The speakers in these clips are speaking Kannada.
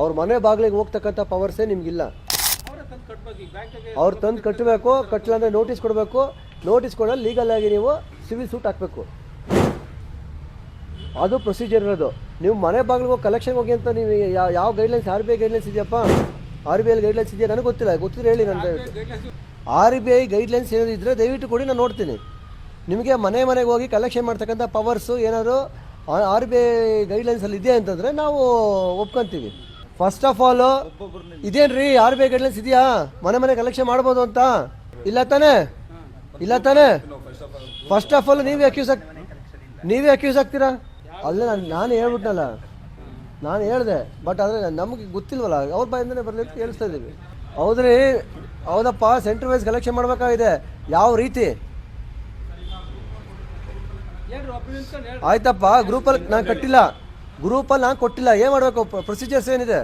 ಅವ್ರ ಮನೆ ಬಾಗಿಲಿಗೆ ಹೋಗ್ತಕ್ಕಂಥ ಪವರ್ಸೇ ನಿಮಗಿಲ್ಲ. ಅವರೇ ತಂದು ಕಟ್ಟಬೇಕು ಕಟ್ಟಲ್ಲ ಅಂದರೆ ನೋಟಿಸ್ ಕೊಡಬೇಕು. ನೋಟಿಸ್ ಕೊಡೋದು ಲೀಗಲ್ ಆಗಿ ನೀವು ಸಿವಿಲ್ ಸೂಟ್ ಹಾಕಬೇಕು. ಅದು ಪ್ರೊಸೀಜರ್ ಇರೋದು. ನೀವು ಮನೆ ಬಾಗಿಲಿಗೆ ಹೋಗಿ ಕಲೆಕ್ಷನ್ ಹೋಗಿ ಅಂತ ನೀವು ಯಾವ guidelines R B I guidelines ಇದೆಯಪ್ಪ? ಆರ್ ಬಿ ಐ ಗೈಡ್ಲೈನ್ಸ್ ಇದೆಯಾ? ನನಗೆ ಗೊತ್ತಿಲ್ಲ. ಗೊತ್ತಿದ್ರೆ ಹೇಳಿ ನನ್ನ ಆರ್ ಬಿ ಐ ಗೈಡ್ಲೈನ್ಸ್ ಏನಾದ್ರು ದಯವಿಟ್ಟು ಕೊಡಿ, ನಾನು ನೋಡ್ತೀನಿ. ನಿಮಗೆ ಮನೆ ಮನೆಗೆ ಹೋಗಿ ಕಲೆಕ್ಷನ್ ಮಾಡ್ತಕ್ಕಂಥ ಪವರ್ಸು ಏನಾದರೂ ಆರ್ ಬಿ ಐ ಗೈಡ್ಲೈನ್ಸಲ್ಲಿ ಇದೆ ಅಂತಂದರೆ ನಾವು ಒಪ್ಕೊಂತೀವಿ. ಫಸ್ಟ್ ಆಫ್ ಆಲ್ ಇದೇನ್ರಿ ಆರ್ ಬಿ ಸಿದ್ಯಾ? ಇದೆಯಾ ಮನೆ ಮನೆ ಕಲೆಕ್ಷನ್ ಮಾಡ್ಬೋದು ಅಂತ? ಇಲ್ಲ ತಾನೆ? ಇಲ್ಲ ತಾನೆ? ಫಸ್ಟ್ ಆಫ್ ಆಲ್ ನೀವೇ ಅಕ್ಯೂಸ್ ನೀವೇ ಅಕ್ಯೂಸ್ ಆಗ್ತೀರಾ? ಅಲ್ಲೇ, ನಾನು ನಾನು ಹೇಳ್ಬಿಟ್ನಲ್ಲ. ನಾನು ಹೇಳಿದೆ ಬಟ್ ಆದರೆ ನಮಗೆ ಗೊತ್ತಿಲ್ವಲ್ಲ, ಅವ್ರ ಬಾಯಿಂದನೇ ಬರಲಿ ಅಂತ ಕೇಳಿಸ್ತಾ ಇದ್ದೀವಿ. ಹೌದ್ರಿ? ಹೌದಪ್ಪ ಸೆಂಟ್ರ್ ವೈಸ್ ಕಲೆಕ್ಷನ್ ಮಾಡಬೇಕಾಗಿದೆ. ಯಾವ ರೀತಿ? ಆಯ್ತಪ್ಪ ಗ್ರೂಪಲ್ಲಿ ನಾನು ಕಟ್ಟಿಲ್ಲ. ಗ್ರೂಪಲ್ಲಿ ನಾನು ಕೊಟ್ಟಿಲ್ಲ. ಏನು ಮಾಡಬೇಕು? ಪ್ರೊಸೀಜರ್ಸ್ ಏನಿದೆ?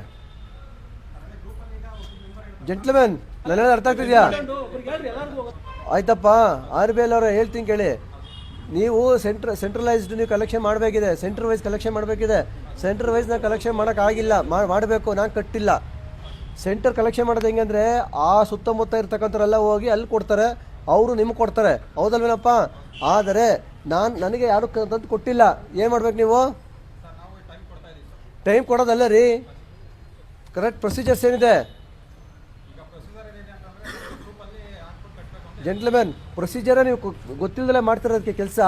ಜೆಂಟ್ಲ್ಮೆನ್ ನನ್ನ ಅರ್ಥ ಆಗ್ತಿದ್ಯಾ? ಆಯ್ತಪ್ಪ. ಆರ್ ಬಿ ಎಲ್ ಅವರ, ಹೇಳ್ತೀನಿ ಕೇಳಿ. ನೀವು ಸೆಂಟ್ರ ಸೆಂಟ್ರಲೈಸ್ಡ್ ನೀವು ಕಲೆಕ್ಷನ್ ಮಾಡಬೇಕಿದೆ. ಸೆಂಟ್ರ್ ವೈಸ್ ಕಲೆಕ್ಷನ್ ಮಾಡಬೇಕಿದೆ. ಸೆಂಟ್ರ್ ವೈಸ್ ನಾನು ಕಲೆಕ್ಷನ್ ಮಾಡೋಕ್ಕಾಗಿಲ್ಲ ಮಾಡಬೇಕು. ನಾನು ಕಟ್ಟಿಲ್ಲ. ಸೆಂಟರ್ ಕಲೆಕ್ಷನ್ ಮಾಡೋದು ಹೆಂಗೆ ಅಂದರೆ, ಆ ಸುತ್ತಮುತ್ತ ಇರ್ತಕ್ಕಂಥವ್ರೆಲ್ಲ ಹೋಗಿ ಅಲ್ಲಿ ಕೊಡ್ತಾರೆ. ಅವರು ನಿಮ್ಗೆ ಕೊಡ್ತಾರೆ. ಹೌದಲ್ವೇನಪ್ಪ? ಆದರೆ, ನಾನು ನನಗೆ ಯಾರು ತಂದು ಕೊಟ್ಟಿಲ್ಲ. ಏನು ಮಾಡ್ಬೇಕು ನೀವು? ಟೈಮ್ ಕೊಡೋದಲ್ಲ ರೀ. ಕರೆಕ್ಟ್ ಪ್ರೊಸೀಜರ್ಸ್ ಏನಿದೆ? ಜೆಂಟ್ಲ್ಮೆನ್ ಪ್ರೊಸೀಜರೇ ನೀವು ಗೊತ್ತಿಲ್ಲದಲ್ಲೇ ಮಾಡ್ತಿರೋದಕ್ಕೆ ಕೆಲಸ.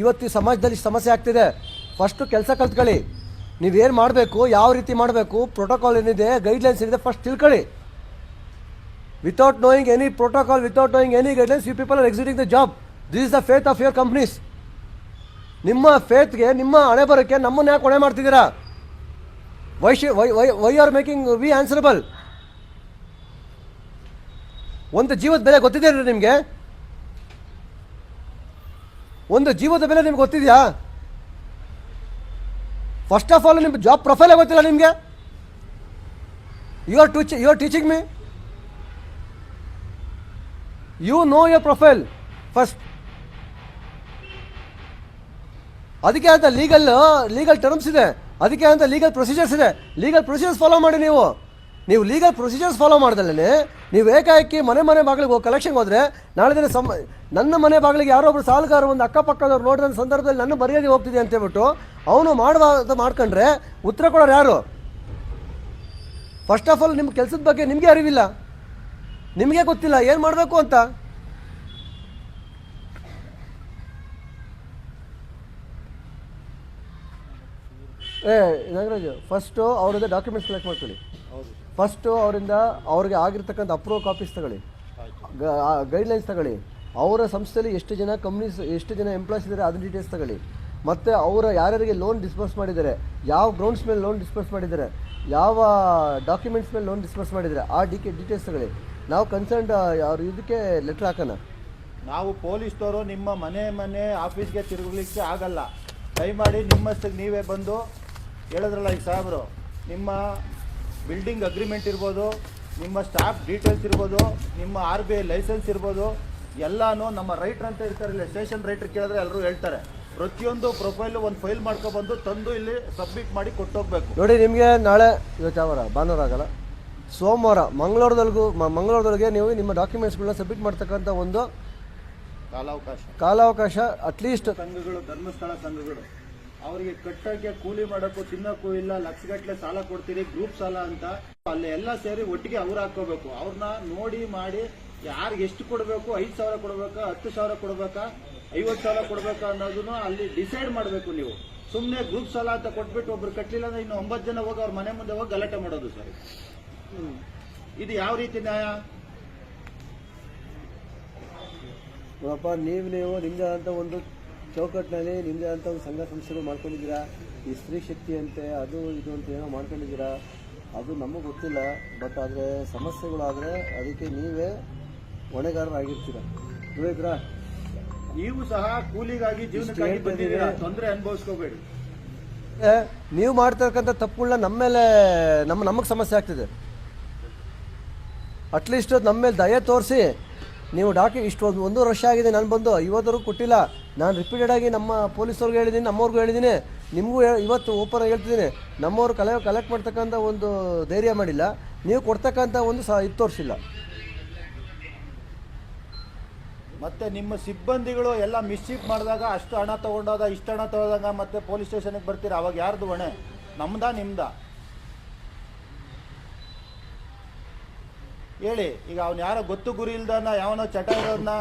ಇವತ್ತು ಸಮಾಜದಲ್ಲಿ ಸಮಸ್ಯೆ ಆಗ್ತಿದೆ. ಫಸ್ಟು ಕೆಲಸ ಕಲ್ತ್ಕೊಳ್ಳಿ. ನೀವೇನು ಮಾಡಬೇಕು, ಯಾವ ರೀತಿ ಮಾಡಬೇಕು ಪ್ರೋಟೋಕಾಲ್ ಏನಿದೆ ಗೈಡ್ಲೈನ್ಸ್ ಏನಿದೆ ಫಸ್ಟ್ ತಿಳ್ಕೊಳ್ಳಿ. Without knowing any protocol without knowing any guidelines you people are exiting the job this is the fate of your companies ನಿಮ್ಮ ಫೇತ್ಗೆ ನಿಮ್ಮ ಹಣೆ ಬರೋಕ್ಕೆ ನಮ್ಮನ್ನು ಯಾಕೆ ಹೊಣೆ ಮಾಡ್ತಿದ್ದೀರಾ? Why why, why, why you are making we answerable? ಒಂದು ಜೀವದ ಬೆಲೆ ಗೊತ್ತಿದೆ ನಿಮಗೆ? ಒಂದು ಜೀವದ ಬೆಲೆ ನಿಮ್ಗೆ ಗೊತ್ತಿದೆಯಾ? ಫಸ್ಟ್ ಆಫ್ ಆಲ್ ನಿಮ್ಮ ಜಾಬ್ ಪ್ರೊಫೈಲೇ ಗೊತ್ತಿಲ್ಲ ನಿಮಗೆ? You are teach you are teaching me you know your profile first ಅದಕ್ಕೆ ಅಂತ ಲೀಗಲ್ ಲೀಗಲ್ ಟರ್ಮ್ಸ್ ಇದೆ. ಅದಕ್ಕೆ ಅಂತ ಲೀಗಲ್ ಪ್ರೊಸೀಜರ್ಸ್ ಇದೆ. ಲೀಗಲ್ ಪ್ರೊಸೀಜರ್ಸ್ ಫಾಲೋ ಮಾಡಿ ನೀವು. ನೀವು ಲೀಗಲ್ ಪ್ರೊಸೀಜರ್ಸ್ ಫಾಲೋ ಮಾಡ್ದಲ್ಲೇ ನೀವು ಏಕಾಏಕಿ ಮನೆ ಮನೆ ಬಾಗಿಲಿಗೆ ಹೋಗಿ ಕಲೆಕ್ಷನ್ಗೆ ಹೋದರೆ ನಾಳೆ ದಿನ ಸಮ, ನನ್ನ ಮನೆ ಬಾಗಿಲಿಗೆ ಯಾರೋ ಒಬ್ರು ಸಾಲಗಾರ ಒಂದು ಅಕ್ಕಪಕ್ಕದವ್ರು ನೋಡಿದ ಸಂದರ್ಭದಲ್ಲಿ ನನ್ನ ಮರ್ಯಾದೆ ಹೋಗ್ತಿದೆ ಅಂತ ಹೇಳ್ಬಿಟ್ಟು ಅವನು ಮಾಡುವ ಮಾಡ್ಕೊಂಡ್ರೆ ಉತ್ತರ ಕೊಡೋರು ಯಾರು? ಫಸ್ಟ್ ಆಫ್ ಆಲ್ ನಿಮ್ಮ ಕೆಲಸದ ಬಗ್ಗೆ ನಿಮಗೆ ಅರಿವಿಲ್ಲ. ನಿಮಗೆ ಗೊತ್ತಿಲ್ಲ. ಏನು ಮಾಡಬೇಕು ಅಂತ? ಏ ನಾಗರಾಜ್ ಫಸ್ಟು ಅವರಿಂದ ಡಾಕ್ಯುಮೆಂಟ್ಸ್ ಕಲೆಕ್ಟ್ ಮಾಡ್ಕೊಳ್ಳಿ. ಫಸ್ಟು ಅವರಿಂದ ಅವ್ರಿಗೆ ಆಗಿರ್ತಕ್ಕಂಥ ಅಪ್ರೂವ್ ಕಾಪೀಸ್ ತಗೊಳ್ಳಿ. ಗೈಡ್ಲೈನ್ಸ್ ತಗೊಳ್ಳಿ. ಅವರ ಸಂಸ್ಥೆಯಲ್ಲಿ ಎಷ್ಟು ಜನ ಕಂಪ್ನೀಸ್ ಎಷ್ಟು ಜನ ಎಂಪ್ಲಾಯ್ಸ್ ಇದ್ದಾರೆ ಅದ್ರ ಡೀಟೇಲ್ಸ್ ತಗೊಳ್ಳಿ. ಮತ್ತು ಅವರ ಯಾರ್ಯಾರಿಗೆ ಲೋನ್ ಡಿಸ್ಪರ್ಸ್ ಮಾಡಿದ್ದಾರೆ ಯಾವ ಗ್ರೌಂಡ್ಸ್ ಮೇಲೆ ಲೋನ್ ಡಿಸ್ಪರ್ಸ್ ಮಾಡಿದ್ದಾರೆ ಯಾವ ಡಾಕ್ಯುಮೆಂಟ್ಸ್ ಮೇಲೆ ಲೋನ್ ಡಿಸ್ಪರ್ಸ್ ಮಾಡಿದ್ದಾರೆ ಆ ಡಿ ಕೆ ಡೀಟೇಲ್ಸ್ ತಗೊಳ್ಳಿ. ನಾವು ಕನ್ಸರ್ನ್ಡ್ ಅವ್ರ ಇದಕ್ಕೆ ಲೆಟ್ರ್ ಹಾಕೋಣ. ನಾವು ಪೊಲೀಸ್ನವರು ನಿಮ್ಮ ಮನೆ ಮನೆ ಆಫೀಸ್ಗೆ ತಿರುಗಲಿಕ್ಕೆ ಆಗಲ್ಲ. ದಯಮಾಡಿ ನಿಮ್ಮಷ್ಟಕ್ಕೆ ನೀವೇ ಬಂದು ಹೇಳಿದ್ರಲ್ಲ ಈಗ ಸಾಹೇಬರು ನಿಮ್ಮ ಬಿಲ್ಡಿಂಗ್ ಅಗ್ರಿಮೆಂಟ್ ಇರ್ಬೋದು ನಿಮ್ಮ ಸ್ಟಾಫ್ ಡೀಟೇಲ್ಸ್ ಇರ್ಬೋದು ನಿಮ್ಮ ಆರ್ ಬಿ ಐ ಲೈಸೆನ್ಸ್ ಇರ್ಬೋದು ಎಲ್ಲನೂ ನಮ್ಮ ರೈಟ್ರ್ ಅಂತ ಇರ್ತಾರೆ ಸ್ಟೇಷನ್ ರೈಟ್ರ್ ಕೇಳಿದ್ರೆ ಎಲ್ಲರೂ ಹೇಳ್ತಾರೆ. ಪ್ರತಿಯೊಂದು ಪ್ರೊಫೈಲು ಒಂದು ಫೈಲ್ ಮಾಡ್ಕೊಬಂದು ತಂದು ಇಲ್ಲಿ ಸಬ್ಮಿಟ್ ಮಾಡಿ ಕೊಟ್ಟೋಗ್ಬೇಕು. ನೋಡಿ ನಿಮಗೆ ನಾಳೆ ಇವತ್ತು ಯಾವಾರ? ಭಾನುವಾರ ಆಗಲ್ಲ. ಸೋಮವಾರ ಮಂಗಳೂರದೊಳಗು ಮಂಗಳೂರದೊಳಗೆ ನೀವು ನಿಮ್ಮ ಡಾಕ್ಯುಮೆಂಟ್ಸ್ಗಳನ್ನ ಸಬ್ಮಿಟ್ ಮಾಡ್ತಕ್ಕಂಥ ಒಂದು ಕಾಲಾವಕಾಶ. ಕಾಲಾವಕಾಶ ಅಟ್ಲೀಸ್ಟ್ ಸಂಘಗಳು ಧರ್ಮಸ್ಥಳ ಸಂಘಗಳು. ಅವರಿಗೆ ಕಟ್ಟಕ್ಕೆ ಕೂಲಿ ಮಾಡೋಕ್ಕೂ, ತಿನ್ನಕ್ಕೂ ಇಲ್ಲ, ಲಕ್ಷಗಟ್ಟಲೆ ಸಾಲ ಕೊಡ್ತೀರಿ ಗ್ರೂಪ್ ಸಾಲ ಅಂತ ಅಲ್ಲಿ ಎಲ್ಲ ಸೇರಿ ಒಟ್ಟಿಗೆ ಅವ್ರು ಹಾಕೋಬೇಕು ಅವ್ರನ್ನ ನೋಡಿ ಮಾಡಿ ಯಾರಿಗೆ ಎಷ್ಟು ಕೊಡಬೇಕು, ಐದು ಸಾವಿರ ಕೊಡಬೇಕಾ, ಹತ್ತು ಸಾವಿರ ಕೊಡಬೇಕಾ, ಐವತ್ತು ಸಾವಿರ ಕೊಡಬೇಕಾ ಅನ್ನೋದನ್ನು ಅಲ್ಲಿ ಡಿಸೈಡ್ ಮಾಡಬೇಕು ನೀವು. ಸುಮ್ಮನೆ ಗ್ರೂಪ್ ಸಾಲ ಅಂತ ಕೊಟ್ಬಿಟ್ಟು ಒಬ್ರು ಕಟ್ಟಲಿಲ್ಲ ಅಂದ್ರೆ ಇನ್ನು ಒಂಬತ್ತು ಜನ ಹೋಗಿ ಅವ್ರ ಮನೆ ಮುಂದೆ ಹೋಗಿ ಗಲಾಟೆ ಮಾಡೋದು ಸರ್. ಇದು ಯಾವ ರೀತಿ ನ್ಯಾಯ? ನೋಡಪ್ಪ ನೀವು ನೀವು ಆದಂಥ ಒಂದು ಚೌಕಟ್ಟಿನಲ್ಲಿ ನಿಮ್ಮದೇ ಆದಂಥ ಒಂದು ಸಂಘ ಸಂಸ್ಥೆಗಳು ಮಾಡ್ಕೊಂಡಿದ್ದೀರಾ? ಈ ಸ್ತ್ರೀ ಶಕ್ತಿ ಅಂತೆ ಅದು ಇದು ಅಂತ ಏನೋ ಮಾಡ್ಕೊಂಡಿದ್ದೀರಾ? ಅದು ನಮಗೆ ಗೊತ್ತಿಲ್ಲ ಬಟ್ ಆದರೆ ಸಮಸ್ಯೆಗಳಾದರೆ ಅದಕ್ಕೆ ನೀವೇ ಹೊಣೆಗಾರರಾಗಿರ್ತೀರ? ತಿಳಿದ್ರಾ ನೀವು ಸಹ ಕೂಲಿಗಾಗಿ ಜೀವನಕ್ಕಾಗಿ ಬಂದಿದ್ದೀರಾ? ತೊಂದರೆ ಅನುಭವಿಸ್ಕೋಬೇಡಿ. ನೀವು ಮಾಡ್ತಕ್ಕಂಥ ತಪ್ಪುಗಳನ್ನ ನಮ್ಮ ಮೇಲೆ ನಮ್ಮ ನಮಗೆ ಸಮಸ್ಯೆ ಆಗ್ತಿದೆ. ಅಟ್ಲೀಸ್ಟ್ ನಮ್ಮ ಮೇಲೆ ದಯೆ ತೋರಿಸಿ ನೀವು ಡಾಕ್ಯು ಇಷ್ಟು ಒಂದು ಒಂದೂವರೆ ವರ್ಷ ಆಗಿದೆ, ನಾನು ಬಂದು ಇವತ್ತರೂ ಕೊಟ್ಟಿಲ್ಲ. ನಾನು ರಿಪೀಟೆಡ್ ಆಗಿ ನಮ್ಮ ಪೊಲೀಸವ್ರಿಗೆ ಹೇಳಿದ್ದೀನಿ, ನಮ್ಮವ್ರಿಗೂ ಹೇಳಿದ್ದೀನಿ. ನಿಮಗೂ ಇವತ್ತು ಓಪನ್ ಹೇಳ್ತಿದ್ದೀನಿ, ನಮ್ಮವರು ಕಲೆ ಕಲೆಕ್ಟ್ ಮಾಡ್ತಕ್ಕಂಥ ಒಂದು ಧೈರ್ಯ ಮಾಡಿಲ್ಲ. ನೀವು ಕೊಡ್ತಕ್ಕಂಥ ಒಂದು ಸಹ ಇದು ತೋರಿಸಿಲ್ಲ ಮತ್ತೆ ನಿಮ್ಮ ಸಿಬ್ಬಂದಿಗಳು ಎಲ್ಲ ಮಿಸ್ಚೀಫ್ ಮಾಡಿದಾಗ ಅಷ್ಟು ಹಣ ತಗೊಂಡೋದ, ಇಷ್ಟು ಹಣ ತಗೊಂಡಾಗ ಮತ್ತೆ ಪೊಲೀಸ್ ಸ್ಟೇಷನ್ಗೆ ಬರ್ತೀರಾ? ಅವಾಗ ಯಾರ್ದು ಹೊಣೆ? ನಮ್ದಾ, ನಿಮ್ದಾ? ಹೇಳಿ ಈಗ ಅವ್ನು ಯಾರೋ ಗೊತ್ತು ಗುರಿ ಇಲ್ದನ ಯಾವನೋ ಚಟ ಇರೋದನ್ನ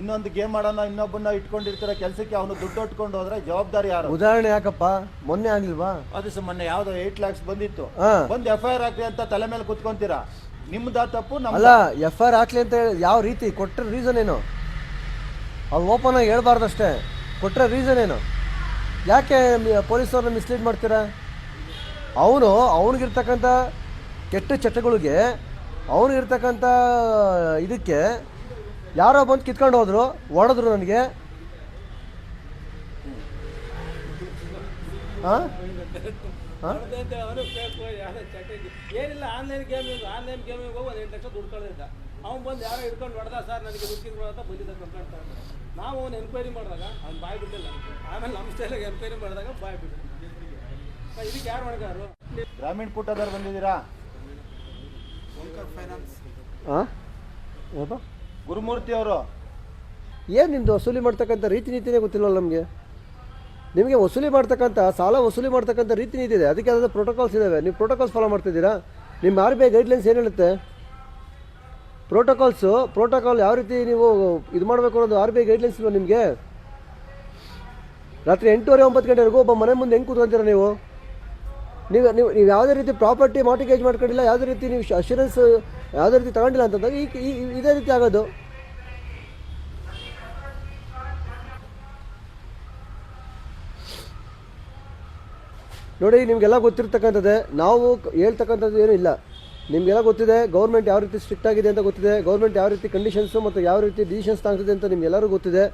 ಇನ್ನೊಂದು ಗೇಮ್ ಮಾಡೋಣ ಇನ್ನೊಬ್ಬನ ಇಟ್ಕೊಂಡಿರ್ತಾರ ಕೆಲಸಕ್ಕೆ ಅವನು ದುಡ್ಡು ಹೊಟ್ಕೊಂಡು ಹೋದ್ರೆ ಜವಾಬ್ದಾರಿ ಯಾರು? ಉದಾಹರಣೆ ಯಾಕಪ್ಪ? ಮೊನ್ನೆ ಆಗ್ಲಿಲ್ವಾ? ಅದು ಸರ್ ಮೊನ್ನೆ ಯಾವ್ದೋ ಏಟ್ ಲ್ಯಾಕ್ಸ್ ಬಂದಿತ್ತು. ಹಾ. ಬಂದು ಎಫ್ ಐ ಆರ್ ಹಾಕ್ರಿ ಅಂತ ತಲೆ ಮೇಲೆ ಕುತ್ಕೊಂತೀರಾ? ನಿಮ್ದ ತಪ್ಪು ನಮ್ಮ ಅಲ್ಲ ಎಫ್ ಐ ಆರ್ ಹಾಕ್ಲಿ ಅಂತ ಹೇಳಿ ಯಾವ ರೀತಿ? ಕೊಟ್ಟರೆ ರೀಸನ್ ಏನು? ಅವ್ರು ಓಪನ್ ಆಗಿ ಹೇಳ್ಬಾರ್ದಷ್ಟೇ ಕೊಟ್ಟರೆ ರೀಸನ್ ಏನು? ಯಾಕೆ ಪೊಲೀಸವ್ರನ್ನ ಮಿಸ್ಲೀಡ್ ಮಾಡ್ತೀರಾ? ಅವನು ಅವನಿಗಿರ್ತಕ್ಕಂಥ ಕೆಟ್ಟ ಚಟಗಳಿಗೆ ಅವನಿಗಿರ್ತಕ್ಕಂಥ ಇದಕ್ಕೆ ಯಾರೋ ಬಂದು ಕಿತ್ಕೊಂಡು ಹೋದ್ರು ಹೊಡೆದ್ರು ನನಗೆ. ಹಾಂ ಹಾಂ ಅವನು ಏನಿಲ್ಲ ಆನ್ಲೈನ್ ಗೇಮಿಂಗ್ ಆನ್ಲೈನ್ ಗೇಮಿಂಗ್ ಹೋಗಿ ಒಂದು ಎಂಟು ಲಕ್ಷ ದುಡ್ಡು ಕಳೆದಿದ್ದ. ಅವ್ನು ಬಂದು ಯಾರೋ ಹಿಡ್ಕೊಂಡು ಹೊಡೆದ ಸರ್ ನನಗೆ ದುಡ್ಡು ಅಂತ ಬಂದಿದ್ದ ಕಂಪ್ಲೇಂಟ್ ನಾವು ಅವ್ನು ಎನ್ಕ್ವೈರಿ ಮಾಡಿದಾಗ ಅವ್ನು ಬಾಯ್ ಬಿಟ್ಟಿಲ್ಲ. ಆಮೇಲೆ ನಮ್ಮ ಸ್ಟೈಲಾಗಿ ಎನ್ಕ್ವೈರಿ ಮಾಡಿದಾಗ ಬಾಯ್ ಬಿಟ್ಟು ಇದಕ್ಕೆ ಯಾರು ಹೊಣೆಗಾರರು? ಗ್ರಾಮೀಣ ಪುಟ್ಟದವ್ರು ಬಂದಿದ್ದೀರಾ? ಹಾಂ ಏನಪ್ಪ? ಗುರುಮೂರ್ತಿ ಅವರು. ಏನು ನಿಮ್ಮದು ವಸೂಲಿ ಮಾಡ್ತಕ್ಕಂಥ ರೀತಿ ನೀತಿನೇ ಗೊತ್ತಿಲ್ಲವಲ್ಲ ನಮಗೆ? ನಿಮಗೆ ವಸೂಲಿ ಮಾಡ್ತಕ್ಕಂಥ ಸಾಲ ವಸೂಲಿ ಮಾಡ್ತಕ್ಕಂಥ ರೀತಿ ನೀತಿ ಇದೆ ಅದಕ್ಕೆ ಅದಾದ ಪ್ರೋಟೋಕಾಲ್ಸ್ ಇದ್ದಾವೆ ನೀವು ಪ್ರೋಟೋಕಾಲ್ಸ್ ಫಾಲೋ ಮಾಡ್ತಿದ್ದೀರಾ? ನಿಮ್ಮ ಆರ್ ಬಿ ಐ ಗೈಡ್ಲೈನ್ಸ್ ಏನು ಹೇಳುತ್ತೆ? ಪ್ರೋಟೋಕಾಲ್ಸು ಪ್ರೋಟೋಕಾಲ್ ಯಾವ ರೀತಿ ನೀವು ಇದು ಮಾಡಬೇಕು ಅನ್ನೋದು ಆರ್ ಬಿ ಐ ಗೈಡ್ಲೈನ್ಸ್ ಇಲ್ವಾ ನಿಮಗೆ? ರಾತ್ರಿ ಎಂಟೂವರೆ ಒಂಬತ್ತು ಗಂಟೆವರೆಗೂ ಒಬ್ಬ ಮನೆ ಮುಂದೆ ಹೆಂಗೆ ಕೂತ್ಕೊಂತೀರ ನೀವು? ನೀವು ನೀವು ನೀವು ಯಾವುದೇ ರೀತಿ ಪ್ರಾಪರ್ಟಿ ಮಾರ್ಟಿಗೇಜ್ ಮಾಡ್ಕೊಂಡಿಲ್ಲ, ಯಾವುದೇ ರೀತಿ ನೀವು ಅಶ್ಯೂರೆನ್ಸ್ ಯಾವುದೇ ರೀತಿ ತಗೊಂಡಿಲ್ಲ ಅಂತಂದಾಗ ಈ ಇದೇ ರೀತಿ ಆಗೋದು. ನೋಡಿ, ನಿಮಗೆಲ್ಲ ಗೊತ್ತಿರ್ತಕ್ಕಂಥದ್ದೇ, ನಾವು ಹೇಳ್ತಕ್ಕಂಥದ್ದು ಏನೂ ಇಲ್ಲ. ನಿಮಗೆಲ್ಲ ಗೊತ್ತಿದೆ ಗೌರ್ಮೆಂಟ್ ಯಾವ ರೀತಿ ಸ್ಟ್ರಿಕ್ಟ್ ಆಗಿದೆ ಅಂತ ಗೊತ್ತಿದೆ ಗೌರ್ಮೆಂಟ್ ಯಾವ ರೀತಿ ಕಂಡೀಷನ್ಸು ಮತ್ತು ಯಾವ ರೀತಿ ಡಿಸಿಷನ್ಸ್ ತಗೊಳ್ತಿದೆ ಅಂತ ನಿಮ್ಗೆಲ್ಲರಿಗೂ ಗೊತ್ತಿದೆ.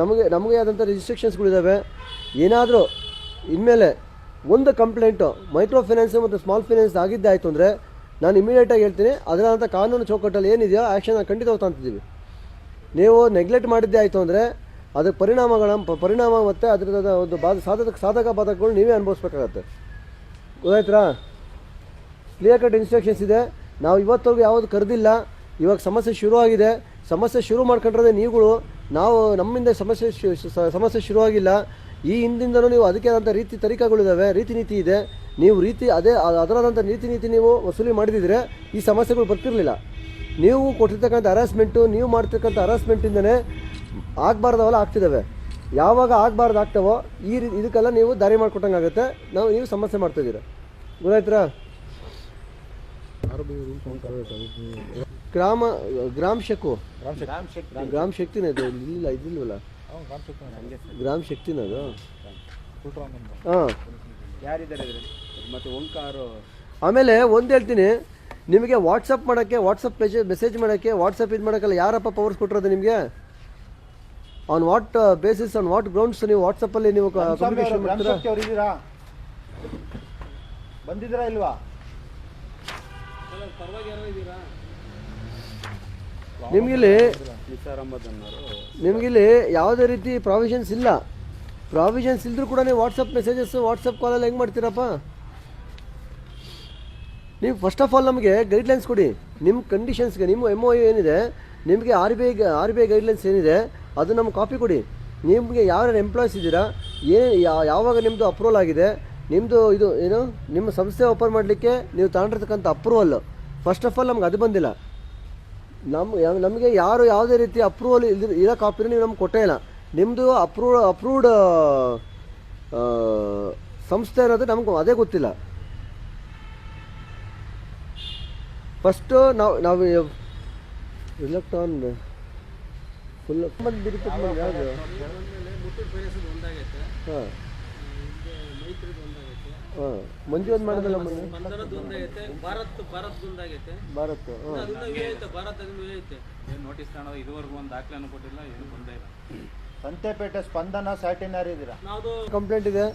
ನಮಗೆ ನಮಗೆ ಆದಂಥ ರಿಜಿಸ್ಟ್ರಿಕ್ಷನ್ಸ್ಗಳಿದ್ದಾವೆ ಏನಾದರೂ ಇನ್ಮೇಲೆ ಒಂದು ಕಂಪ್ಲೇಂಟು, ಮೈಕ್ರೋ ಫೈನಾನ್ಸ್ ಮತ್ತು ಸ್ಮಾಲ್ ಫೈನಾನ್ಸ್ ಆಗಿದ್ದೆ ಆಯಿತು ಅಂದರೆ ನಾನು ಇಮಿಡಿಯೇಟಾಗಿ ಹೇಳ್ತೀನಿ ಅದರಂಥ ಕಾನೂನು ಚೌಕಟ್ಟಲ್ಲಿ ಏನಿದೆಯೋ ಆ್ಯಕ್ಷನ್ ಖಂಡಿತವಾಗಿ ತಂತಿದ್ದೀವಿ ನೀವು ನೆಗ್ಲೆಕ್ಟ್ ಮಾಡಿದ್ದೆ ಆಯಿತು ಅಂದರೆ ಅದಕ್ಕೆ ಪರಿಣಾಮಗಳ ಪರಿಣಾಮ ಮತ್ತು ಅದರದ ಒಂದು ಬಾಧ, ಸಾಧಕ ಸಾಧಕ ಬಾಧಕಗಳು ನೀವೇ ಅನುಭವಿಸ್ಬೇಕಾಗತ್ತೆ. ಗೊತ್ತಾಯ್ತಾ ಕ್ಲಿಯರ್ ಕಟ್ ಇನ್ಸ್ಟ್ರಕ್ಷನ್ಸ್ ಇದೆ. ನಾವು ಇವತ್ತವರೆಗೂ ಯಾವುದು ಕರೆದಿಲ್ಲ. ಇವಾಗ ಸಮಸ್ಯೆ ಶುರುವಾಗಿದೆ. ಸಮಸ್ಯೆ ಶುರು ಮಾಡ್ಕೊಂಡ್ರೆ ನೀವುಗಳು, ನಾವು ನಮ್ಮಿಂದ ಸಮಸ್ಯೆ ಸಮಸ್ಯೆ ಶುರುವಾಗಿಲ್ಲ. ಈ ಹಿಂದಿಂದಲೂ ನೀವು ಅದಕ್ಕೆ ಆದಂಥ ರೀತಿ ತರಿಕಾಗಳಿದ್ದಾವೆ ರೀತಿ ನೀತಿ ಇದೆ. ನೀವು ರೀತಿ ಅದೇ ಅದರಾದಂಥ ರೀತಿ ನೀತಿ ನೀವು ವಸೂಲಿ ಮಾಡಿದಿದ್ರೆ ಈ ಸಮಸ್ಯೆಗಳು ಬರ್ತಿರಲಿಲ್ಲ. ನೀವು ಕೊಟ್ಟಿರ್ತಕ್ಕಂಥ ಹರಾಸ್ಮೆಂಟು ನೀವು ಮಾಡ್ತಿರ್ತಕ್ಕಂಥ ಹರಾಸ್ಮೆಂಟಿಂದನೇ ಆಗಬಾರ್ದವೆಲ್ಲ ಆಗ್ತಿದ್ದಾವೆ. ಯಾವಾಗ ಆಗಬಾರ್ದು ಆಗ್ತಾವೋ ಈ ರೀತಿ ಇದಕ್ಕೆಲ್ಲ ನೀವು ದಾರಿ ಮಾಡಿಕೊಟ್ಟಂಗೆ ಆಗುತ್ತೆ ನಾವು ನೀವು ಸಮಸ್ಯೆ ಮಾಡ್ತಾಯಿದ್ದೀರ ಗೊತ್ತಾಯ್ತಾ ಗ್ರಾಮ ಗ್ರಾಮ ಶಕು ರಾಮ್ ಶಕ್ತಿ. ಗ್ರಾಮ ಶಕ್ತಿನೇ ಇದೆ ಇಲ್ಲ ಇದಿಲ್ವಲ್ಲ. ಗ್ರಾಮ ಶಕ್ತಿನ ಅದು? ಹಾಂ. ಯಾರಿದ್ದಾರೆ ಇದ್ರಲ್ಲಿ? ಮತ್ತೆ ಓಂಕಾರು ಆಮೇಲೆ ಒಂದು ಹೇಳ್ತೀನಿ ನಿಮಗೆ ವಾಟ್ಸಪ್ ಮಾಡೋಕ್ಕೆ ವಾಟ್ಸಪ್ ಮೆಸೇಜ್ ಮೆಸೇಜ್ ಮಾಡೋಕ್ಕೆ ವಾಟ್ಸಪ್ ಇದು ಮಾಡೋಕ್ಕಲ್ಲ ಯಾರಪ್ಪ ಪವರ್ಸ್ ಕೊಟ್ಟಿರೋದು ನಿಮಗೆ? On what basis on what grounds ನೀವು ವಾಟ್ಸಪ್ಪಲ್ಲಿ ನೀವು ಕಮ್ಯುನಿಕೇಶನ್ ಗ್ರಾಮ ಮಾಡ್ತೀರಾ? ಶಕ್ತಿ ಅವ್ರು ಇದ್ದೀರಾ? ಬಂದಿದ್ದೀರಾ ಇಲ್ವಾ? ಪರವಾಗಿ ಯಾರೋ ಇದ್ದೀರಾ? ನಿಮಗಿಲ್ಲಿ ನಿಮ್ಗಿಲ್ಲಿ ಯಾವುದೇ ರೀತಿ ಪ್ರಾವಿಷನ್ಸ್ ಇಲ್ಲ. ಪ್ರಾವಿಷನ್ಸ್ ಇಲ್ಲರೂ ಕೂಡ ನೀವು ವಾಟ್ಸಪ್ ಮೆಸೇಜಸ್ ವಾಟ್ಸಪ್ ಕಾಲಲ್ಲಿ ಹೆಂಗೆ ಮಾಡ್ತೀರಪ್ಪ? ನೀವು ಫಸ್ಟ್ ಆಫ್ ಆಲ್ ನಮಗೆ ಗೈಡ್ಲೈನ್ಸ್ ಕೊಡಿ. ನಿಮ್ಮ ಕಂಡೀಷನ್ಸ್ಗೆ ನಿಮ್ಮ ಎಂ ಒ ಏನಿದೆ ನಿಮಗೆ R B I R B I guidelines ಏನಿದೆ ಅದು ನಮ್ಗೆ ಕಾಪಿ ಕೊಡಿ. ನಿಮಗೆ ಯಾರ್ಯಾರು ಎಂಪ್ಲಾಯ್ಸ್ ಇದ್ದೀರಾ ಏನು ಯಾವಾಗ ನಿಮ್ಮದು ಅಪ್ರೂವಲ್ ಆಗಿದೆ ನಿಮ್ಮದು ಇದು ಏನು ನಿಮ್ಮ ಸಂಸ್ಥೆ ಓಪನ್ ಮಾಡಲಿಕ್ಕೆ ನೀವು ತಗೊಂಡಿರ್ತಕ್ಕಂಥ ಅಪ್ರೂವಲ್ ಫಸ್ಟ್ ಆಫ್ ಆಲ್ ನಮ್ಗೆ ಅದು ಬಂದಿಲ್ಲ. ನಮ್ಮ ನಮಗೆ ಯಾರು ಯಾವುದೇ ರೀತಿ ಅಪ್ರೂವಲ್ ಇಲ್ದಿರ ಇರೋ ಕಾಪಿನ ನೀವು ನಮ್ಗೆ ಕೊಟ್ಟೇ ಇಲ್ಲ. ನಿಮ್ಮದು ಅಪ್ರೂವ್ ಅಪ್ರೂವ್ಡ್ ಸಂಸ್ಥೆ ಅನ್ನೋದು ನಮ್ಗೆ ಅದೇ ಗೊತ್ತಿಲ್ಲ. ಫಸ್ಟು ನಾವು ನಾವು ಇಲೆಕ್ಟ್ರಾನ್ ಫುಲ್ ಹಾಂ. ಮಂಜು ಒಂದು ಮಾಡಿದಲ್ಲ ಮೊನ್ನೆ? ಭಾರತ ಭಾರತ್ ಭಾರತ್ ಒಂದಾಗೈತೆ ಭಾರತ್ ಹಾಂ. ಅದನ್ನ ಇವೆ ಐತೆ ಭಾರತ್ ಅದನ್ನ ಐತೆ. ಏನು ನೋಟಿಸ್ ಕಾಣೋ ಇದುವರೆಗೂ ಒಂದು ದಾಖಲೆ ಕೊಟ್ಟಿಲ್ಲ ಏನು ಬಂದೇ ಇಲ್ಲ. ಸಂತೆಪೇಟೆ ಸ್ಪಂದನ ಸ್ಯಾಟಿನರ್ ಇದ್ದೀರಾ ನಾವು ಕಂಪ್ಲೇಂಟ್ ಇದೆ.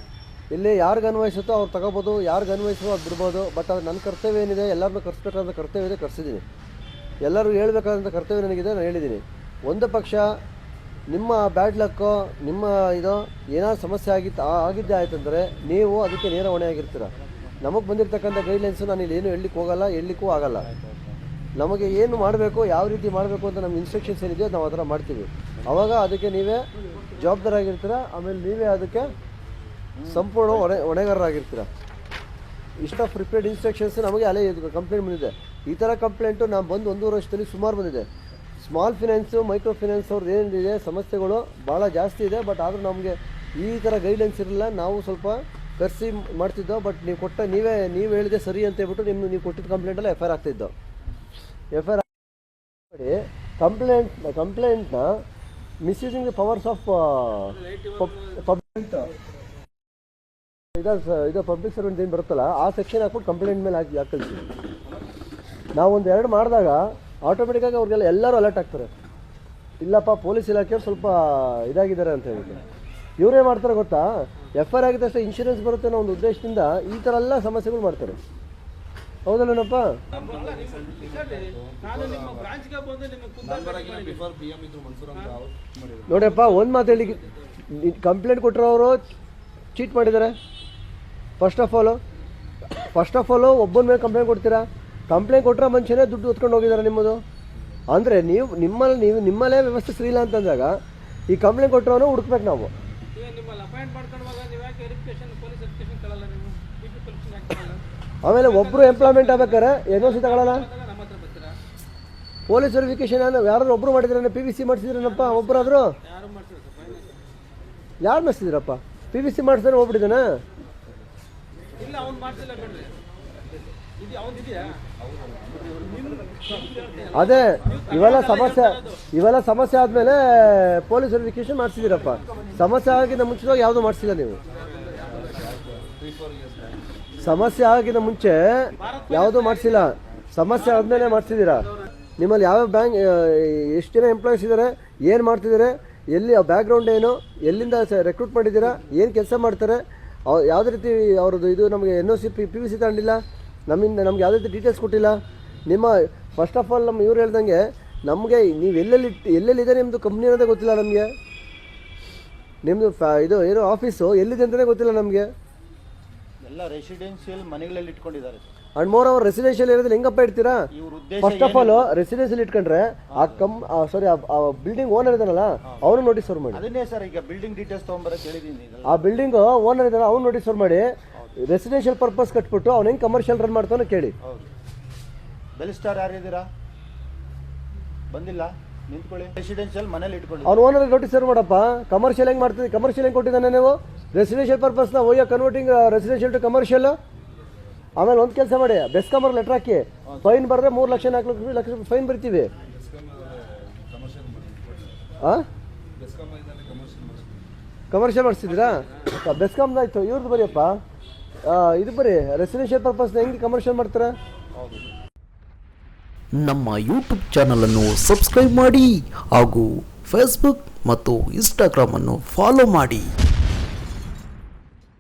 ಇಲ್ಲಿ ಯಾರಿಗೆ ಅನ್ವಯಿಸುತ್ತೋ ಅವ್ರು ತಗೋಬೋದು ಯಾರಿಗೆ ಅನ್ವಯಿಸೋ ಅದು ಬಿಡ್ಬೋದು. ಬಟ್ ಅದು ನನ್ನ ಕರ್ತವ್ಯ ಏನಿದೆ ಎಲ್ಲರನ್ನೂ ಕರ್ಸ್ಬೇಕಾದಂಥ ಕರ್ತವ್ಯ ಇದೆ ಕರ್ಸಿದ್ದೀನಿ ಎಲ್ಲರೂ ಹೇಳ್ಬೇಕಾದಂಥ ಕರ್ತವ್ಯ ನನಗಿದೆ ನಾನು ಹೇಳಿದ್ದೀನಿ ಒಂದು ಪಕ್ಷ ನಿಮ್ಮ ಬ್ಯಾಡ್ ಲಕ್ಕು ನಿಮ್ಮ ಇದು ಏನಾದ್ರು ಸಮಸ್ಯೆ ಆಗಿತ್ತು ಆಗಿದ್ದೇ ಆಯ್ತಂದರೆ ನೀವು ಅದಕ್ಕೆ ನೇರ ಹೊಣೆ ಆಗಿರ್ತೀರ. ನಮಗೆ ಬಂದಿರತಕ್ಕಂಥ ಗೈಡ್ಲೈನ್ಸು ನಾನು ಇಲ್ಲಿ ಏನು ಹೇಳಲಿಕ್ಕೆ ಹೋಗಲ್ಲ, ಹೇಳಲಿಕ್ಕೂ ಆಗಲ್ಲ. ನಮಗೆ ಏನು ಮಾಡಬೇಕು, ಯಾವ ರೀತಿ ಮಾಡಬೇಕು ಅಂತ ನಮ್ಮ ಇನ್ಸ್ಟ್ರಕ್ಷನ್ಸ್ ಏನಿದೆಯೋ ನಾವು ಆ ಮಾಡ್ತೀವಿ. ಅವಾಗ ಅದಕ್ಕೆ ನೀವೇ ಜವಾಬ್ದಾರಾಗಿರ್ತೀರ, ಆಮೇಲೆ ನೀವೇ ಅದಕ್ಕೆ ಸಂಪೂರ್ಣ ಹೊಣೆ ಹೊಣೆಗಾರರಾಗಿರ್ತೀರ. ಇಷ್ಟ ಪ್ರಿಪೇರ್ಡ್ ಇನ್ಸ್ಟ್ರಕ್ಷನ್ಸ್ ನಮಗೆ ಅಲೆ ಕಂಪ್ಲೇಂಟ್ ಬಂದಿದೆ. ಈ ಥರ ಕಂಪ್ಲೇಂಟು ನಾನು ಬಂದು ಒಂದೂವರೆ ವರ್ಷದಲ್ಲಿ ಸುಮಾರು ಬಂದಿದೆ. ಸ್ಮಾಲ್ ಫಿನಾನ್ಸು ಮೈಕ್ರೋ ಫಿನಾನ್ಸ್ ಅವ್ರದ್ದು ಏನಿದೆ ಸಮಸ್ಯೆಗಳು ಭಾಳ ಜಾಸ್ತಿ ಇದೆ ಬಟ್ ಆದರೂ ನಮಗೆ ಈ ಥರ ಗೈಡ್ಲೈನ್ಸ್ ಇರಲಿಲ್ಲ ನಾವು ಸ್ವಲ್ಪ ಕರೆಸಿ ಮಾಡ್ತಿದ್ದೋ ಬಟ್ ನೀವು ಕೊಟ್ಟ ನೀವೇ, ನೀವು ಹೇಳಿದೆ ಸರಿ ಅಂತ ಹೇಳ್ಬಿಟ್ಟು ನಿಮ್ಮ ನೀವು ಕೊಟ್ಟಿದ್ದ ಕಂಪ್ಲೇಂಟೆಲ್ಲ ಎಫ್ ಐ ಆರ್ ಆಗ್ತಿದ್ದೋ ಎಫ್ ಐ ಆರ್ ಮಾಡಿ complaint ಕಂಪ್ಲೇಂಟ್ನ misusing the powers of public ಇದು ಇದು ಪಬ್ಲಿಕ್ ಸರ್ವೆಂಟ್ ಏನು ಬರುತ್ತಲ್ಲ, ಆ ಸೆಕ್ಷನ್ ಹಾಕ್ಬಿಟ್ಟು ಕಂಪ್ಲೇಂಟ್ ಮೇಲೆ ಹಾಕಿ ಹಾಕಿ ನಾವೊಂದು ಎರಡು ಮಾಡಿದಾಗ ಆಟೋಮೆಟಿಕ್ಕಾಗಿ ಅವ್ರಿಗೆಲ್ಲ ಎಲ್ಲರೂ ಅಲರ್ಟ್ ಆಗ್ತಾರೆ. ಇಲ್ಲಪ್ಪ, ಪೊಲೀಸ್ ಇಲಾಖೆಯವ್ರು ಸ್ವಲ್ಪ ಇದಾಗಿದ್ದಾರೆ ಅಂತ ಹೇಳ್ಬಿಟ್ಟು. ಇವರೇ ಮಾಡ್ತಾರೆ ಗೊತ್ತಾ? ಎಫ್ ಐ ಆರ್ ಆಗಿದ್ದ ತಕ್ಷಣ ಇನ್ಶೂರೆನ್ಸ್ ಬರುತ್ತೆ ಅನ್ನೋ ಒಂದು ಉದ್ದೇಶದಿಂದ ಈ ಥರ ಎಲ್ಲ ಸಮಸ್ಯೆಗಳು ಮಾಡ್ತಾರೆ. ಹೌದಲ್ಲೇನಪ್ಪ? ನೋಡಪ್ಪ ಒಂದು ಮಾತು ಹೇಳಿ. ಕಂಪ್ಲೇಂಟ್ ಕೊಟ್ಟಿರೋರು ಚೀಟ್ ಮಾಡಿದ್ದಾರೆ. First of all first of all ಒಬ್ಬನ ಮೇಲೆ ಕಂಪ್ಲೇಂಟ್ ಕೊಡ್ತೀರಾ? ಕಂಪ್ಲೇಂಟ್ ಕೊಟ್ಟರೆ ಮನುಷ್ಯನೇ ದುಡ್ಡು ಹೊತ್ಕೊಂಡು ಹೋಗಿದ್ದಾರೆ ನಿಮ್ಮದು. ಅಂದರೆ ನೀವು ನಿಮ್ಮಲ್ಲಿ ನೀವು ನಿಮ್ಮಲ್ಲೇ ವ್ಯವಸ್ಥೆ ಸರಿ ಇಲ್ಲ ಅಂತಂದಾಗ ಈ ಕಂಪ್ಲೇಂಟ್ ಕೊಟ್ಟರೋನು ಹುಡುಕ್ಬೇಕು ನಾವು. ಆಮೇಲೆ ಒಬ್ಬರು ಎಂಪ್ಲಾಯ್ಮೆಂಟ್ ಆಗ್ಬೇಕಾರೆ ಎನ್ ಒ ಸಿ ತಗೊಳ್ಳಲ್ಲ ಪೊಲೀಸ್ ವೆರಿಫಿಕೇಶನ್ ಯಾರು ಒಬ್ಬರು ಮಾಡಿದ್ರೇನೆ ಪಿ ವಿ ಸಿ ಮಾಡಿಸಿದ್ರೇನಪ್ಪ ಒಬ್ಬರಾದ್ರು ಯಾರು ಮಾಡಿಸಿದ್ರಪ್ಪ? ಪಿ ವಿ ಸಿ ಮಾಡಿಸಿದ್ರೆ ಹೋಗ್ಬಿಟ್ಟಿದ್ದಾನೆ ಇಲ್ಲ ಅವ್ನು ಮಾಡ್ತಿಲ್ಲ ಬಿಡ್ರಿ ಇದು ಅವ್ನು ಇದೆಯಾ ಅದೇ, ಇವೆಲ್ಲ ಸಮಸ್ಯೆ ಇವೆಲ್ಲ ಸಮಸ್ಯೆ ಆದಮೇಲೆ ಪೊಲೀಸ್ ವೆರಿಫಿಕೇಶನ್ ಮಾಡಿಸಿದ್ದೀರಪ್ಪ. ಸಮಸ್ಯೆ ಆಗಿದ ಮುಂಚಿತವಾಗಿ ಯಾವುದು ಮಾಡಿಸಿಲ್ಲ ನೀವು. ಸಮಸ್ಯೆ ಆಗಿದ ಮುಂಚೆ ಯಾವುದೂ ಮಾಡಿಸಿಲ್ಲ. ಸಮಸ್ಯೆ ಆದಮೇಲೆ ಮಾಡಿಸಿದ್ದೀರಾ. ನಿಮ್ಮಲ್ಲಿ ಯಾವ ಬ್ಯಾಂಕ್ ಎಷ್ಟು ಜನ ಎಂಪ್ಲಾಯೀಸ್ ಇದ್ದಾರೆ ಏನು ಮಾಡ್ತಿದ್ದಾರೆ ಎಲ್ಲಿ ಬ್ಯಾಕ್ಗ್ರೌಂಡ್ ಏನು, ಎಲ್ಲಿಂದ ರೆಕ್ರೂಟ್ ಮಾಡಿದ್ದೀರಾ, ಏನು ಕೆಲಸ ಮಾಡ್ತಾರೆ ಯಾವ ಯಾವುದೇ ರೀತಿ ಅವ್ರದ್ದು ಇದು ನಮಗೆ N O C P P V C ತಗೊಂಡಿಲ್ಲ. ನಮ್ಮಿಂದ ನಮ್ಗೆ ಯಾವುದೇ ರೀತಿ ಡೀಟೇಲ್ಸ್ ಕೊಟ್ಟಿಲ್ಲ. ನಿಮ್ಮ ಫಸ್ಟ್ ಆಫ್ ಆಲ್ ನಮ್ಮ ಇವ್ರು ಹೇಳ್ದಂಗೆ ನಮಗೆ ನೀವು ಎಲ್ಲೆಲ್ಲಿ ಎಲ್ಲೆಲ್ಲಿದೆ ನಿಮ್ಮದು ಕಂಪ್ನಿ ಅನ್ನೋದೇ ಗೊತ್ತಿಲ್ಲ ನಮಗೆ. ನಿಮ್ಮದು ಫ್ಯಾ ಇದು ಏನು ಆಫೀಸು ಎಲ್ಲಿದೆ ಅಂತಲೇ ಗೊತ್ತಿಲ್ಲ ನಮಗೆ. ಎಲ್ಲ ರೆಸಿಡೆನ್ಷಿಯಲ್ ಮನೆಗಳಲ್ಲಿ ಇಟ್ಕೊಂಡಿದ್ದಾರೆ. ಅಂಡ್ ಮೋರ್ ಅವ್ರ ರೆಸಿಡೆನ್ಷಿಯಲ್ ಇರೋದ್ರಲ್ಲಿ ಹೆಂಗಪ್ಪ ಇರ್ತೀರಾ ಫಸ್ಟ್ ಆಫ್ ಆಲ್ ರೆಸಿಡೆನ್ಷಿಯಲ್ ಇಟ್ಕೊಂಡ್ರೆ ಆ ಕಮ್ ಸಾರಿ ಆ ಬಿಲ್ಡಿಂಗ್ ಓನರ್ ಇದಾನಲ್ಲ ಅವನು ನೋಟಿಸ್ ಮಾಡಿ. ಅದನ್ನೇ ಸರ್ ಈಗ ಬಿಲ್ಡಿಂಗ್ ಡೀಟೇಲ್ಸ್ ತೊಗೊಂಬರಕ್ಕೆ ಹೇಳಿದ್ದೀನಿ ಆ ಬಿಲ್ಡಿಂಗ್ ಓನರ್ ಇದ್ದಾನೆ ಅವ್ನು ನೋಟಿಸ್ ಮಾಡಿ. ರೆಸಿಡೆನ್ಷಿಯಲ್ ಪರ್ಪಸ್ ಕಟ್ಬಿಟ್ಟು ಅವ್ನು ಹೆಂಗೆ ಕಮರ್ಷಿಯಲ್ ರನ್ ಮಾಡ್ತಾನೋ ಕೇಳಿ. ಹೌದು. ಬೆಲ್ ಸ್ಟಾರ್ ಯಾರಿದ್ದೀರಾ ಬಂದಿಲ್ಲ ನಿಂತ್ಕೊಳ್ಳಿ. ರೆಸಿಡೆನ್ಷಿಯಲ್ ಮನೇಲಿ ಇಟ್ಕೊಂಡಿದ್ದಾರೆ? ಅವ್ನು ಓನರ್ ನೋಟಿಸ್ ಸರ್ವ್ ಮಾಡಪ್ಪ. ಕಮರ್ಷಿಯಲ್ ಹೆಂಗೆ ಮಾಡ್ತೀವಿ ಕಮರ್ಷಿಯಲ್ ಹೆಂಗೆ ಕೊಟ್ಟಿದ್ದಾನೆ ನೀವು? Residential ಪರ್ಪಸ್ನ OYO converting residential to commercial ಆಮೇಲೆ ಒಂದು ಕೆಲಸ ಮಾಡಿ. ಬೆಸ್ಕಾಮರ್ ಲೆಟ್ರ್ ಹಾಕಿ. ಫೈನ್ ಬರೆದ್ರೆ ಮೂರು ಲಕ್ಷ ನಾಲ್ಕು ಲಕ್ಷ ಲಕ್ಷ ಫೈನ್ ಬರ್ತೀವಿ. ಹಾಂ ಕಮರ್ಷಿಯಲ್ ಮಾಡಿಸ್ತಿದ್ದೀರಾ ಬೆಸ್ಕಾಮ್ದಾಯ್ತು ಇವ್ರದ್ದು ಬರೆಯಪ್ಪ. ಇದು ಬರೀ ರೆಸಿಡೆನ್ಷಿಯಲ್ ಪರ್ಪಸ್ನ ಹೆಂಗೆ ಕಮರ್ಷಿಯಲ್ ಮಾಡ್ತಾರೆ? ನಮ್ಮ ಯೂಟ್ಯೂಬ್ ಚಾನಲನ್ನು ಸಬ್ಸ್ಕ್ರೈಬ್ ಮಾಡಿ ಹಾಗೂ ಫೇಸ್ಬುಕ್ ಮತ್ತು ಇನ್ಸ್ಟಾಗ್ರಾಮನ್ನು ಫಾಲೋ ಮಾಡಿ.